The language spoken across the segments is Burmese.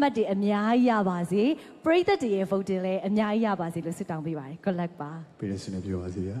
မှတ်တွေအများကြီးရပါစေပရိသတ်တွေရဲ့ vote တွေလည်းအများကြီးရပါစေလို့ဆုတောင်းပေးပါတယ် good luck ပါ ပြည်သူစနေပြောပါစေဗျာ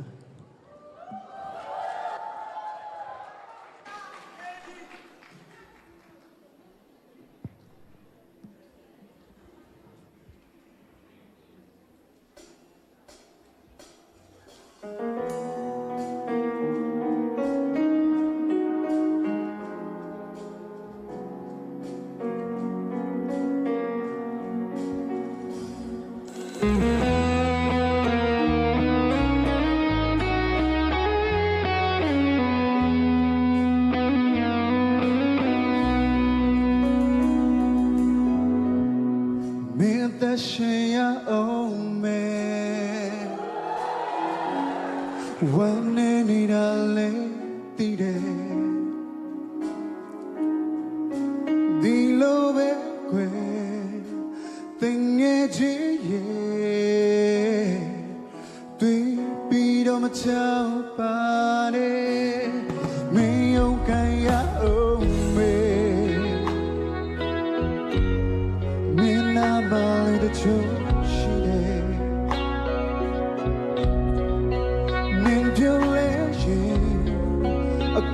ဝမ်းနေနေတာလဲသိတယ်ဒီလိုပဲခွဲတင်ငယ်ချင်ရဲ့တွေ့ပြီးတော့မချောက်ပါနဲ့မင်းယုံခံရအောင်မေမင်းနာပါလေတချို့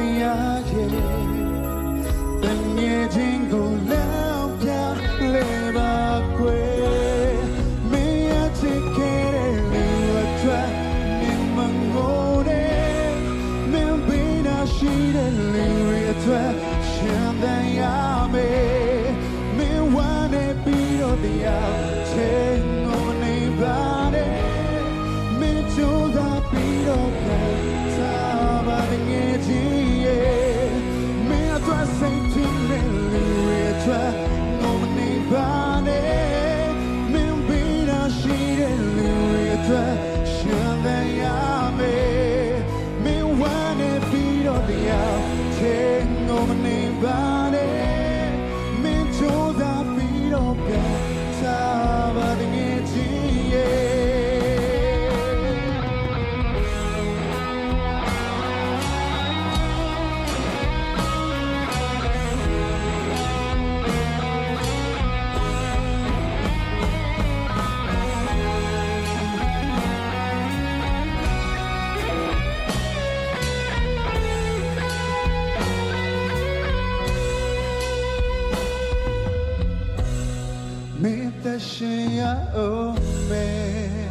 ဖျားရဲ့တငယ်ချင်းကို Siyang kaugnay?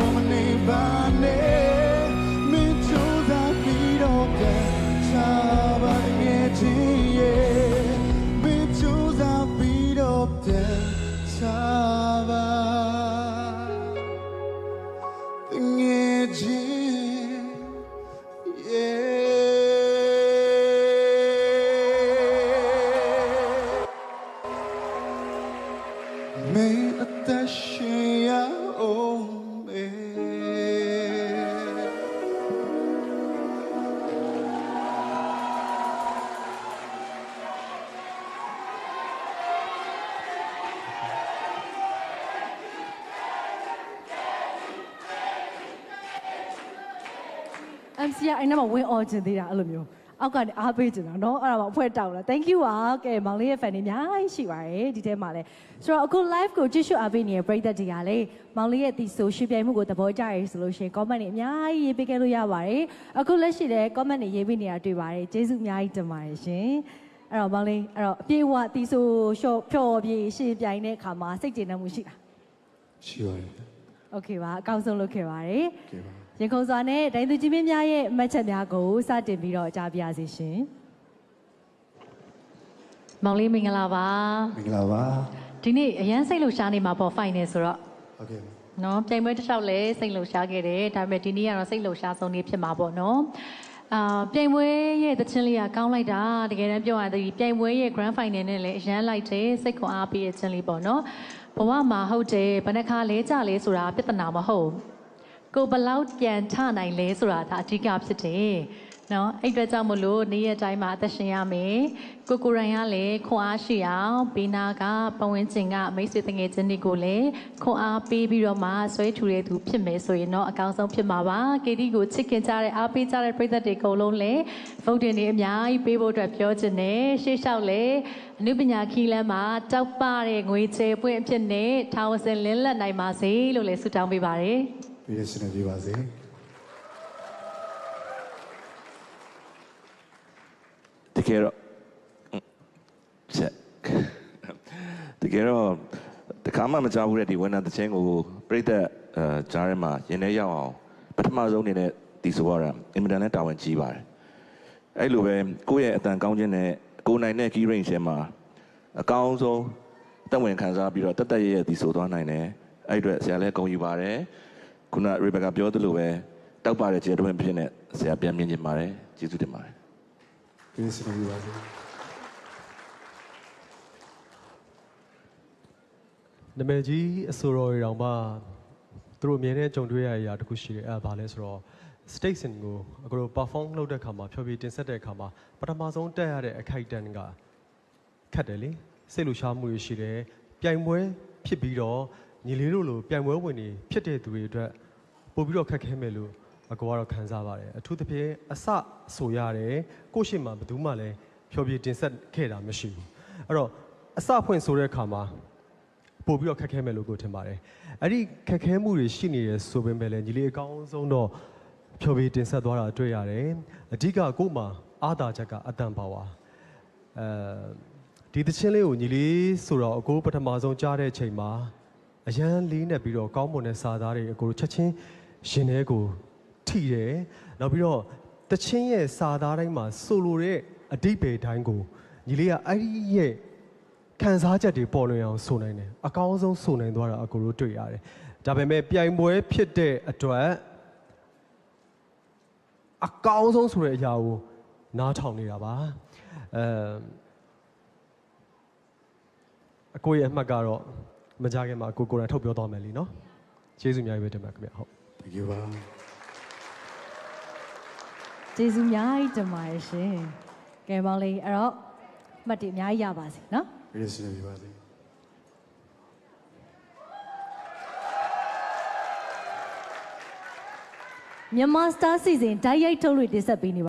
ရောက်ချင်းကိုမနေ MC ကအဲ့နောက်မှာဝင် on ချင်သေးတာအဲ့လိုမျိုးအောက်ကနေအားပေးချင်တာเนาะအဲ့ဒါမှအဖွဲတောင်းလာ thank you ပါကဲမောင်လေးရဲ့ fan တွေအများကြီးရှိပါတယ်ဒီထဲမှာလဲဆိုတော့အခု live ကိုကြည့်ရှုအားပေးနေတဲ့ပရိသတ်တွေကလေမောင်လေးရဲ့ဒီဆိုရှင်ပြိုင်မှုကိုသဘောကျရဆိုလို့ရှိရင် comment တွေအများကြီးရေးပေးခဲ့လို့ရပါတယ်အခုလက်ရှိလဲ comment တွေရေးပေးနေတာတွေ့ပါတယ်ကျေးဇူးအများကြီးတင်ပါတယ်ရှင်အဲ့တော့မောင်လေးအဲ့တော့အပြေအဝဒီဆိုရှော့ဖြော်ပြေရှင်ပြိုင်တဲ့အခါမှာစိတ်ကျေနပ်မှုရှိလား ရှိပါတယ် โอเคပါအကောင်းဆုံးလုပ်ခဲ့ပါတယ် ကဲပါ ရင်ခုန်စွာနဲ့ဒိုင်းသူကြီးမင်းများရဲ့အမှတ်ချက်များကိုစတင်ပြီးတော့ကြားပြရစီရှင်။မောင်လေးမင်္ဂလာပါမင်္ဂလာပါ။ဒီနေ့အရန်စိတ်လှုပ်ရှားနေမှာပေါ့ final ဆိုတော့ဟုတ်ကဲ့နော်ပြိုင်ပွဲတစ်လျှောက်လဲစိတ်လှုပ်ရှားခဲ့တယ်။ဒါပေမဲ့ဒီနေ့ကတော့စိတ်လှုပ်ရှားဆုံးနေ့ဖြစ်မှာပေါ့နော်။အာပြိုင်ပွဲရဲ့သချင်းလေးကကောင်းလိုက်တာတကယ်တမ်းပြောရရင်ဒီပြိုင်ပွဲရဲ့ grand final နဲ့လည်းအရန်လိုက်တယ်စိတ်ခွန်အားပေးတဲ့ချင်းလေးပေါ့နော်။ဘဝမှာဟုတ်တယ်ဘယ်နှခါလဲကြလဲဆိုတာပြဿနာမဟုတ်ဘူး ကိုဘယ်လောက်ပြန်ထနိုင်လဲဆိုတာဒါအဓိကဖြစ်တယ်။နော်အဲ့အတွက်ကြောင့်မလို့နေ့ရက်တိုင်းမှာအသက်ရှင်ရမယ်။ကိုကိုရိုင်းကလည်းခွန်အားရှိအောင်ဘေးနာကပဝင်းကျင်ကမိတ်ဆွေတငယ်ချင်းတွေကိုလည်းခွန်အားပေးပြီးတော့မှဆွဲထူတဲ့သူဖြစ်မယ်ဆိုရင်တော့အကောင်းဆုံးဖြစ်မှာပါ။ KD ကိုချစ်ခင်ကြတဲ့အားပေးကြတဲ့ပရိသတ်တွေအကုန်လုံးလည်းဗုဒ္ဓင်တွေအများကြီးပေးဖို့အတွက်ပြောချင်တယ်။ရှေ့လျှောက်လည်းအနုပညာခီးလမ်းမှာတောက်ပတဲ့ငွေချေပွင့်အဖြစ်နဲ့ထာဝစင်လင်းလက်နိုင်ပါစေလို့လည်းဆုတောင်းပေးပါတယ်။ ပြည့်စုံနေပါစေတကယ်တော့ချက်တကယ်တော့တခါမှမကြားဘူးတဲ့ဒီဝန်ထမ်းတစ်ချင်းကိုပြိသက်အဲကြားထဲမှာရင်ထဲရောက်အောင်ပထမဆုံးအနေနဲ့ဒီဆိုရတာအင်မတန်နဲ့တာဝန်ကြီးပါတယ်အဲ့လိုပဲကိုယ့်ရဲ့အတန်ကောင်းခြင်းနဲ့ကိုယ်နိုင်တဲ့ key range ထဲမှာအကောင်းဆုံးတက်ဝင်ခံစားပြီးတော့တက်တက်ရရဒီဆိုသွားနိုင်တယ်အဲ့အတွက်ဆရာလည်းဂုဏ်ယူပါတယ် ခုနရေဘက်ကပြောသလိုပဲတောက်ပါတဲ့ခြေတွင်းဖြစ်နေဆရာပြန်မြင်ချင်ပါတယ်ကျေးဇူးတင်ပါတယ်ပြည့်စုံနေပါစေနာမည်ကြီးအဆိုတော်တွေတောင်မှသူတို့အမြဲတမ်းကြုံတွေ့ရတဲ့အရာတစ်ခုရှိတယ်အဲ့ဒါဘာလဲဆိုတော့ station ကိုအခုတို့ perform လုပ်တဲ့အခါမှာဖြောပြတင်ဆက်တဲ့အခါမှာပထမဆုံးတက်ရတဲ့အခိုက်အတန့်ကခက်တယ်လေစိတ်လူရှားမှုတွေရှိတယ်ပြိုင်ပွဲဖြစ်ပြီးတော့ ညီလေးတို့လိုပြိုင်ပွဲဝင်တွေဖြစ်တဲ့သူတွေအတွက်ပို့ပြီးတော့ခက်ခဲမယ်လို့အကောကတော့ခံစားပါတယ်အထူးသဖြင့်အစဆိုရတယ်ကိုယ့်ရှိမှဘယ်သူမှလည်းဖြောပြတင်ဆက်ခဲ့တာမရှိဘူးအဲ့တော့အစဖွင့်ဆိုတဲ့အခါမှာပို့ပြီးတော့ခက်ခဲမယ်လို့ကိုထင်ပါတယ်။အဲ့ဒီခက်ခဲမှုတွေရှိနေရဆိုပေမဲ့လည်းညီလေးအကောင်းဆုံးတော့ဖြောပြီးတင်ဆက်သွားတာတွေ့ရတယ်။အဓိကကို့မှာအာသာချက်ကအတန်ပါဝါ။အဲဒီသချင်းလေးကိုညီလေးဆိုတော့အကိုပထမဆုံးကြားတဲ့အချိန်မှာ အရန်လေးနဲ့ပြီးတော့ကောင်းမွန်တဲ့စာသားတွေအကိုတို့ချက်ချင်းရှင်ထဲကိုထိတယ်။နောက်ပြီးတော့တချင်းရဲ့စာသားတိုင်းမှာဆိုလိုတဲ့အတိတ်ပဲတိုင်းကိုညီလေးကအဲ့ဒီရဲ့ခံစားချက်တွေပေါ်လွင်အောင်ဆိုနိုင်တယ်အကောင်းဆုံးဆိုနိုင်သွားတာအကိုတို့တွေ့ရတယ်ဒါပေမဲ့ပြိုင်ပွဲဖြစ်တဲ့အတွက်အကောင်းဆုံးဆိုတဲ့အရာကိုနားထောင်နေတာပါအဲအကိုရဲ့အမှတ်ကတော့ မကြခင်မှာအကိုကိုယ်တိုင်ထုတ်ပြောသွားမယ်လीနော်ကျေးဇူးအများကြီးပဲတင်ပါခင်ဗျဟုတ် thank you ပါကျေးဇူးအများကြီးတင်ပါတယ်ရှင်။ကဲမောင်လေးအဲ့တော့မှတ်တည်အများကြီးရပါစေနော်ပြည့်စုံနေပါစေ။မြန်မာ Star Season ဓာတ်ရိုက်ထုတ်လွှင့်တင်ဆက်ပေးနေပါ